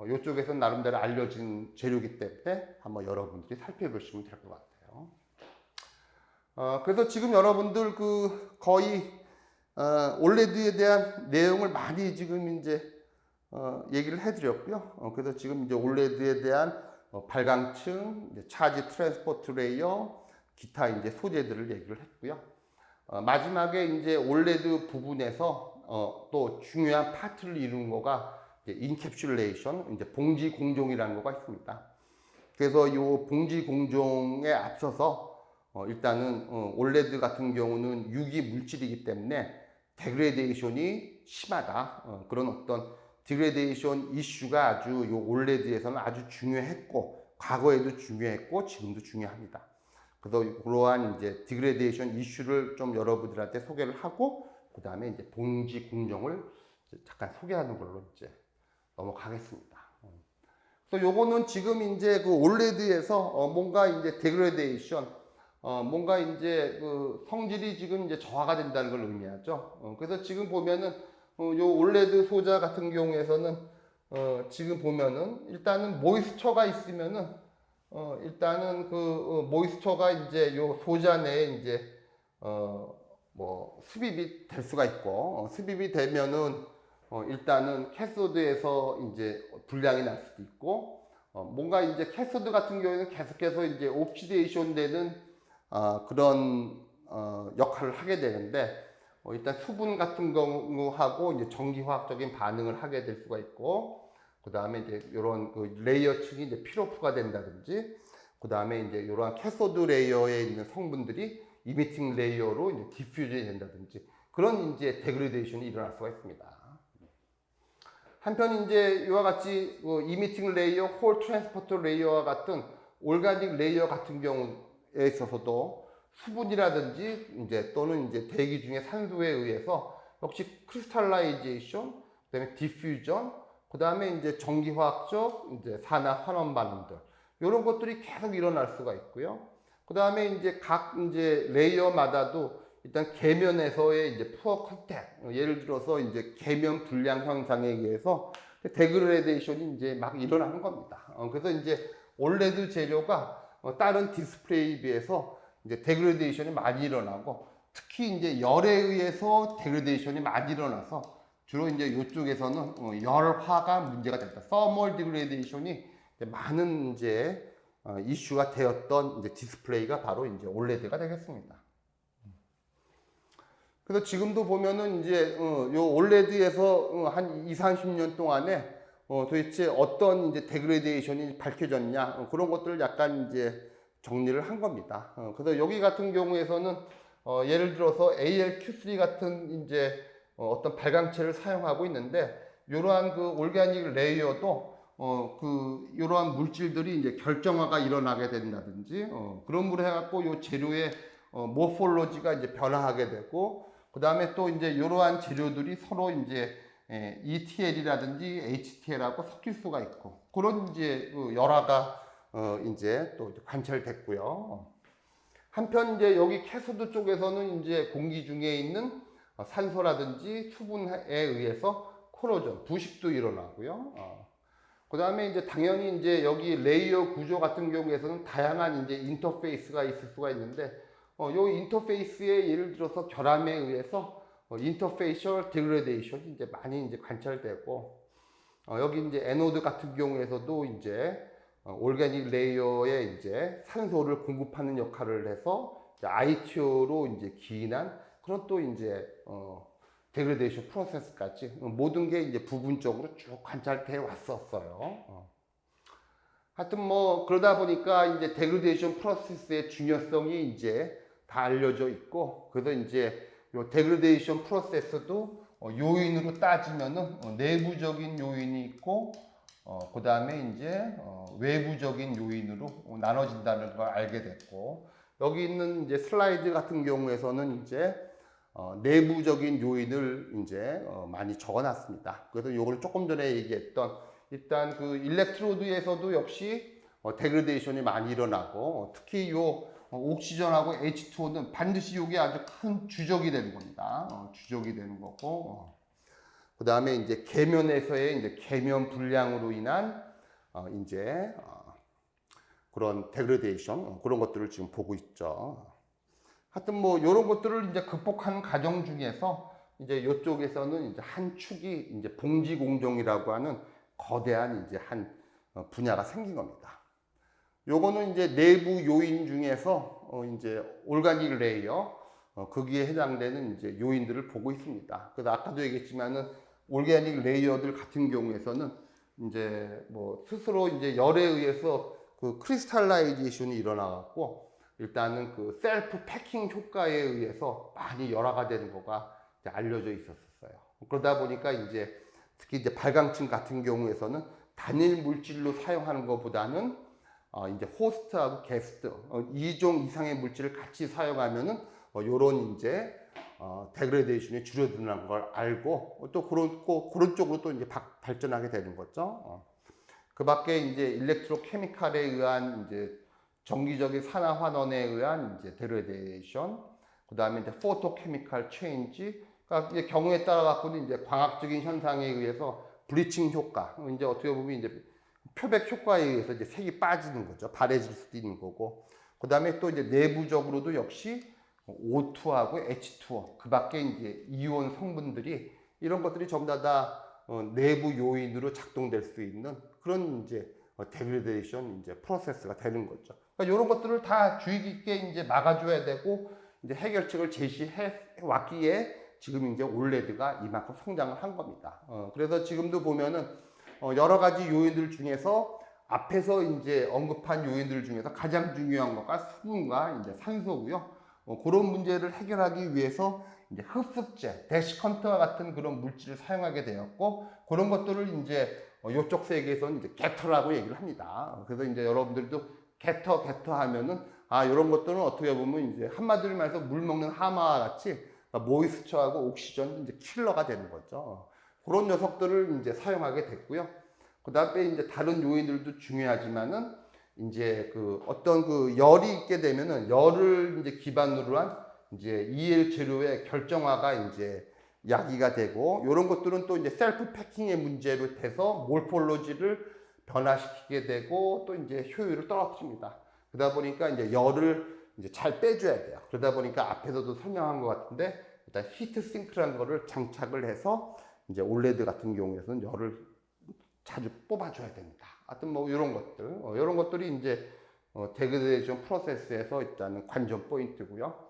어, 이쪽에서 나름대로 알려진 재료이기 때문에 한번 여러분들이 살펴보시면 될 것 같아요. 어, 그래서 지금 여러분들 그 거의 어, 올레드에 대한 내용을 많이 지금 이제 어, 얘기를 해드렸고요. 어, 그래서 지금 이제 올레드에 대한 어, 발광층, 이제 차지 트랜스포트 레이어, 기타 이제 소재들을 얘기를 했고요. 어, 마지막에 이제 올레드 부분에서 어, 또 중요한 파트를 이루는 거가 인캡슐레이션, 이제 봉지 공종이라는 거가 있습니다. 그래서 이 봉지 공종에 앞서서 어, 일단은 어, 올레드 같은 경우는 유기 물질이기 때문에 데그레데이션이 심하다. 어, 그런 어떤 디그레데이션 이슈가 아주 요 올레드에서는 아주 중요했고 과거에도 중요했고 지금도 중요합니다. 그래서 그러한 이제 디그레데이션 이슈를 좀 여러분들한테 소개를 하고 그 다음에 이제 봉지 공정을 잠깐 소개하는 걸로 이제 넘어가겠습니다. 어. 그래서 요거는 지금 이제 그 올레드에서 어 뭔가 이제 데그레데이션 어 뭔가 이제 그 성질이 지금 이제 저하가 된다는 걸 의미하죠. 어 그래서 지금 보면은 어, 요 올레드 소자 같은 경우에서는 어, 지금 보면은 일단은 모이스처가 있으면은 어, 일단은 그 어, 모이스처가 이제 요 소자 내에 이제 어 뭐 습입이 될 수가 있고 어, 습입이 되면은 어, 일단은 캐소드에서 이제 불량이 날 수도 있고 어, 뭔가 이제 캐소드 같은 경우에는 계속해서 이제 옵시데이션 되는 어, 그런 어, 역할을 하게 되는데 어, 일단 수분 같은 경우하고 이제 전기화학적인 반응을 하게 될 수가 있고 그 다음에 이제 이런 그 레이어 층이 이제 피로프가 된다든지 그 다음에 이제 이러한 캐소드 레이어에 있는 성분들이 이미팅 레이어로 이제 디퓨전이 된다든지 그런 이제 데그레데이션이 일어날 수가 있습니다. 한편 이제 이와 같이 그 이미팅 레이어, 홀 트랜스포터 레이어와 같은 올가닉 레이어 같은 경우에 있어서도 수분이라든지 이제 또는 이제 대기 중에 산소에 의해서 역시 크리스탈라이제이션, 그다음에 디퓨전, 그다음에 이제 전기화학적 이제 산화 환원 반응들 이런 것들이 계속 일어날 수가 있고요. 그다음에 이제 각 이제 레이어마다도 일단 계면에서의 이제 푸어 컨택 예를 들어서 이제 계면 불량 현상에 의해서 데그레데이션이 이제 막 일어나는 겁니다. 어, 그래서 이제 올레드 재료가 어, 다른 디스플레이에 비해서 이제 데그레데이션이 많이 일어나고 특히 이제 열에 의해서 데그레데이션이 많이 일어나서 주로 이제 이쪽에서는 어, 열화가 문제가 됐다. 서멀 디그레데이션이 많은 이제 어, 이슈가 되었던 이제 디스플레이가 바로 이제 올레드가 되겠습니다. 그래서 지금도 보면은 이제 어, 요 올레드에서 한 2, 30년 동안에 도대체 어떤 이제 데그레데이션이 밝혀졌냐 그런 것들을 약간 이제 정리를 한 겁니다. 어, 그래서 여기 같은 경우에서는 어, 예를 들어서 ALQ3 같은 이제 어, 떤 발광체를 사용하고 있는데 이러한 그 올가닉 레이어도 어, 그 이러한 물질들이 이제 결정화가 일어나게 된다든지 어, 그런 걸 해갖고 이 재료의 어, 모폴로지가 이제 변화하게 되고 그 다음에 또 이제 이러한 재료들이 서로 이제 예, ETL이라든지 HTL하고 섞일 수가 있고 그런 이제 그 열화가 어, 이제 또 관찰됐고요. 한편 이제 여기 캐소드 쪽에서는 이제 공기 중에 있는 어, 산소라든지 수분에 의해서 코로전, 부식도 일어나고요. 어. 그 다음에 이제 당연히 이제 여기 레이어 구조 같은 경우에서는 다양한 이제 인터페이스가 있을 수가 있는데, 어, 요 인터페이스에 예를 들어서 결함에 의해서 어, 인터페이셜 디그레데이션이 이제 많이 이제 관찰되고, 어, 여기 이제 에노드 같은 경우에서도 이제 어, 올가닉 레이어에 이제 산소를 공급하는 역할을 해서 ITO로 이제 기인한 그런 또 이제 어, 데그레데이션 프로세스까지 모든 게 이제 부분적으로 쭉 관찰돼 왔었어요. 어. 하여튼 뭐 그러다 보니까 이제 데그레데이션 프로세스의 중요성이 이제 다 알려져 있고 그래서 이제 요 데그레데이션 프로세스도 어, 요인으로 따지면은 어, 내부적인 요인이 있고 어, 그 다음에 이제 어, 외부적인 요인으로 나눠진다는 걸 알게 됐고 여기 있는 이제 슬라이드 같은 경우에서는 이제 어, 내부적인 요인을 이제 어, 많이 적어놨습니다. 그래서 요걸 조금 전에 얘기했던 일단 그 일렉트로드에서도 역시 어, 데그레데이션이 많이 일어나고 특히 요 어, 옥시전하고 H2O는 반드시 요게 아주 큰 주적이 되는 겁니다. 어, 주적이 되는 거고 어. 그 다음에 이제 계면에서의 이제 계면 불량으로 인한 어, 이제 어, 그런 데그레데이션 어, 그런 것들을 지금 보고 있죠. 하여튼 뭐 이런 것들을 이제 극복하는 과정 중에서 이제 이쪽에서는 이제 한 축이 이제 봉지 공정이라고 하는 거대한 이제 한 어, 분야가 생긴 겁니다. 요거는 이제 내부 요인 중에서 어 이제 올가닉 레이어 어 거기에 해당되는 이제 요인들을 보고 있습니다. 그래서 아까도 얘기했지만은 올가닉 레이어들 같은 경우에서는 이제 뭐 스스로 이제 열에 의해서 그 크리스탈라이제이션이 일어나갖고 일단은 그 셀프 패킹 효과에 의해서 많이 열화가 되는 거가 알려져 있었어요. 그러다 보니까 이제 특히 이제 발광층 같은 경우에서는 단일 물질로 사용하는 것보다는 어, 이제 호스트하고 게스트 어, 2종 이상의 물질을 같이 사용하면은 어, 요런 이제 어, 데그레데이션이 줄어드는 걸 알고 어, 또 그런 고- 그런 쪽으로 또 이제 박- 발전하게 되는 거죠. 어. 그 밖에 이제 일렉트로 케미칼에 의한 이제 정기적인 산화 환원에 의한 이제 데그레데이션, 그 다음에 이제 포토 케미칼 체인지, 그러니까 이제 경우에 따라 갖고는 이제 광학적인 현상에 의해서 블리칭 효과, 이제 어떻게 보면 이제 표백 효과에 의해서 이제 색이 빠지는 거죠. 바래질 수도 있는 거고. 그 다음에 또 이제 내부적으로도 역시 O2하고 H2O, 그 밖에 이제 이온 성분들이 이런 것들이 전부 다, 다 어, 내부 요인으로 작동될 수 있는 그런 이제 데그레데이션 이제 프로세스가 되는 거죠. 그러니까 이런 것들을 다 주의 깊게 이제 막아줘야 되고 이제 해결책을 제시해 왔기에 지금 이제 올레드가 이만큼 성장을 한 겁니다. 어, 그래서 지금도 보면은 어, 여러 가지 요인들 중에서 앞에서 이제 언급한 요인들 중에서 가장 중요한 거가 수분과 이제 산소고요. 어, 그런 문제를 해결하기 위해서 이제 흡습제, 데시컨트와 같은 그런 물질을 사용하게 되었고 그런 것들을 이제 어, 이쪽 세계에서는 이제 게터라고 얘기를 합니다. 그래서 이제 여러분들도 게터 게터 하면은 아 이런 것들은 어떻게 보면 이제 한마디로 말해서 물 먹는 하마와 같이 모이스처하고 옥시전 이제 킬러가 되는 거죠. 그런 녀석들을 이제 사용하게 됐고요. 그 다음에 이제 다른 요인들도 중요하지만은 이제 그 어떤 그 열이 있게 되면은 열을 이제 기반으로 한 이제 EL 재료의 결정화가 이제 야기가 되고 이런 것들은 또 이제 셀프 패킹의 문제로 돼서 몰폴로지를 변화시키게 되고 또 이제 효율을 떨어뜨립니다. 그러다 보니까 이제 열을 이제 잘 빼줘야 돼요. 그러다 보니까 앞에서도 설명한 것 같은데 일단 히트 싱크라는 거를 장착을 해서 이제 올레드 같은 경우에서는 열을 자주 뽑아줘야 됩니다. 하여튼 뭐 이런 것들, 어, 이런 것들이 이제 어, 데그레이션 프로세스에서 일단은 관전 포인트고요.